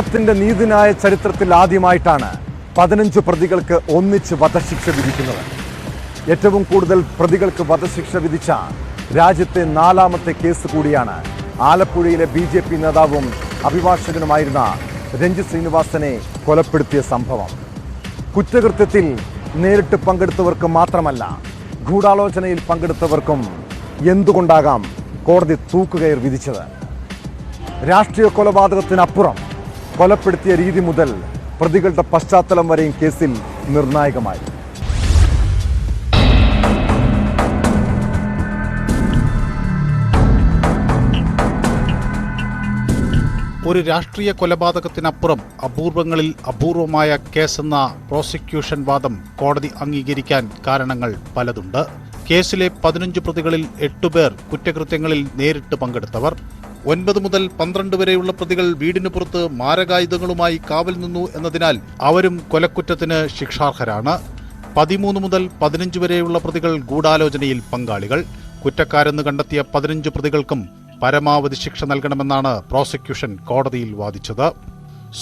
കേരളത്തിന്റെ നീതിനായ ചരിത്രത്തിൽ ആദ്യമായിട്ടാണ് പതിനഞ്ച് പ്രതികൾക്ക് ഒന്നിച്ച് വധശിക്ഷ വിധിക്കുന്നത്. ഏറ്റവും കൂടുതൽ പ്രതികൾക്ക് വധശിക്ഷ വിധിച്ച രാജ്യത്തെ നാലാമത്തെ കേസ് കൂടിയാണ് ആലപ്പുഴയിലെ ബി ജെ പി നേതാവും അഭിഭാഷകനുമായിരുന്ന രഞ്ജിത് ശ്രീനിവാസനെ കൊലപ്പെടുത്തിയ സംഭവം. കുറ്റകൃത്യത്തിൽ നേരിട്ട് പങ്കെടുത്തവർക്ക് മാത്രമല്ല ഗൂഢാലോചനയിൽ പങ്കെടുത്തവർക്കും എന്തുകൊണ്ടാകാം കോടതി തൂക്കുകയർ വിധിച്ചത്? രാഷ്ട്രീയ കൊലപാതകത്തിനപ്പുറം കൊലപ്പെടുത്തിയ രീതി മുതൽ പ്രതികളുടെ പശ്ചാത്തലം വരെയും കേസിൽ നിർണായകമായി. ഒരു രാഷ്ട്രീയ കൊലപാതകത്തിനപ്പുറം അപൂർവങ്ങളിൽ അപൂർവമായ കേസെന്ന പ്രോസിക്യൂഷൻ വാദം കോടതി അംഗീകരിക്കാൻ കാരണങ്ങൾ പലതുണ്ട്. കേസിലെ പതിനഞ്ച് പ്രതികളിൽ എട്ടുപേർ കുറ്റകൃത്യങ്ങളിൽ നേരിട്ട് പങ്കെടുത്തവർ ഒൻപത് മുതൽ പന്ത്രണ്ട് വരെയുള്ള പ്രതികൾ വീടിന് പുറത്ത് മാരകായുധങ്ങളുമായി കാവൽ നിന്നു എന്നതിനാൽ അവരും കൊലക്കുറ്റത്തിന് ശിക്ഷാർഹരാണ്. പതിമൂന്ന് മുതൽ പതിനഞ്ച് വരെയുള്ള പ്രതികൾ ഗൂഢാലോചനയിൽ പങ്കാളികൾ. കുറ്റക്കാരെന്ന് കണ്ടെത്തിയ പതിനഞ്ച് പ്രതികൾക്കും പരമാവധി ശിക്ഷ നൽകണമെന്നാണ് പ്രോസിക്യൂഷൻ കോടതിയിൽ വാദിച്ചത്.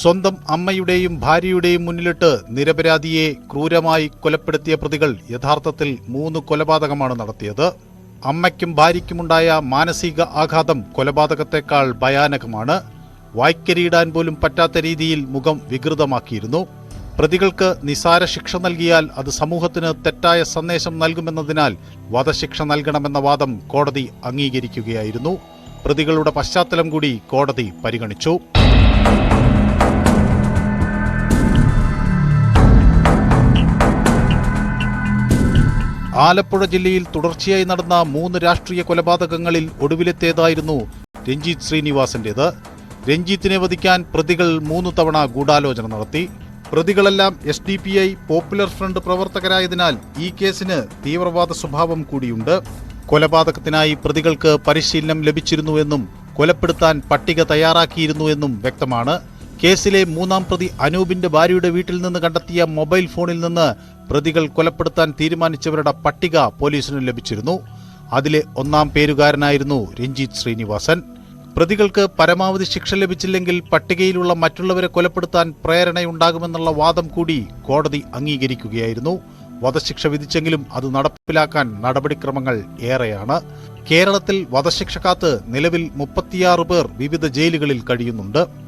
സ്വന്തം അമ്മയുടെയും ഭാര്യയുടെയും മുന്നിലിട്ട് നിരപരാധിയെ ക്രൂരമായി കൊലപ്പെടുത്തിയ പ്രതികൾ യഥാർത്ഥത്തിൽ മൂന്ന് കൊലപാതകമാണ് നടത്തിയത്. അമ്മയ്ക്കും ഭാര്യയ്ക്കുമുണ്ടായ മാനസിക ആഘാതം കൊലപാതകത്തെക്കാൾ ഭയാനകമാണ്. വായ്ക്കരിയിടാൻ പോലും പറ്റാത്ത രീതിയിൽ മുഖം വികൃതമാക്കിയിരുന്നു. പ്രതികൾക്ക് നിസാര ശിക്ഷ നൽകിയാൽ അത് സമൂഹത്തിന് തെറ്റായ സന്ദേശം നൽകുമെന്നതിനാൽ വധശിക്ഷ നൽകണമെന്ന വാദം കോടതി അംഗീകരിക്കുകയായിരുന്നു. പ്രതികളുടെ പശ്ചാത്തലം കൂടി കോടതി പരിഗണിച്ചു. ആലപ്പുഴ ജില്ലയിൽ തുടർച്ചയായി നടന്ന മൂന്ന് രാഷ്ട്രീയ കൊലപാതകങ്ങളിൽ ഒടുവിലെത്തേതായിരുന്നു രഞ്ജിത്ത് ശ്രീനിവാസന്റേത്. രഞ്ജിത്തിനെ വധിക്കാൻ പ്രതികൾ മൂന്ന് തവണ ഗൂഢാലോചന നടത്തി. പ്രതികളെല്ലാം S D P I Popular Front പ്രവർത്തകരായതിനാൽ ഈ കേസിന് തീവ്രവാദ സ്വഭാവം കൂടിയുണ്ട്. കൊലപാതകത്തിനായി പ്രതികൾക്ക് പരിശീലനം ലഭിച്ചിരുന്നുവെന്നും കൊലപ്പെടുത്താൻ പട്ടിക തയ്യാറാക്കിയിരുന്നുവെന്നും വ്യക്തമാണ്. കേസിലെ മൂന്നാം പ്രതി അനൂപിന്റെ ഭാര്യയുടെ വീട്ടിൽ നിന്ന് കണ്ടെത്തിയ മൊബൈൽ ഫോണിൽ നിന്ന് പ്രതികൾ കൊലപ്പെടുത്താൻ തീരുമാനിച്ചവരുടെ പട്ടിക പോലീസിന് ലഭിച്ചിരുന്നു. അതിലെ ഒന്നാം പേരുകാരനായിരുന്നു രഞ്ജിത്ത് ശ്രീനിവാസൻ. പ്രതികൾക്ക് പരമാവധി ശിക്ഷ ലഭിച്ചില്ലെങ്കിൽ പട്ടികയിലുള്ള മറ്റുള്ളവരെ കൊലപ്പെടുത്താൻ പ്രേരണയുണ്ടാകുമെന്നുള്ള വാദം കൂടി കോടതി അംഗീകരിക്കുകയായിരുന്നു. വധശിക്ഷ വിധിച്ചെങ്കിലും അത് നടപ്പിലാക്കാൻ നടപടിക്രമങ്ങൾ ഏറെയാണ്. കേരളത്തിൽ വധശിക്ഷ കാത്ത് നിലവിൽ മുപ്പത്തിയാറ് പേർ വിവിധ ജയിലുകളിൽ കഴിയുന്നുണ്ട്.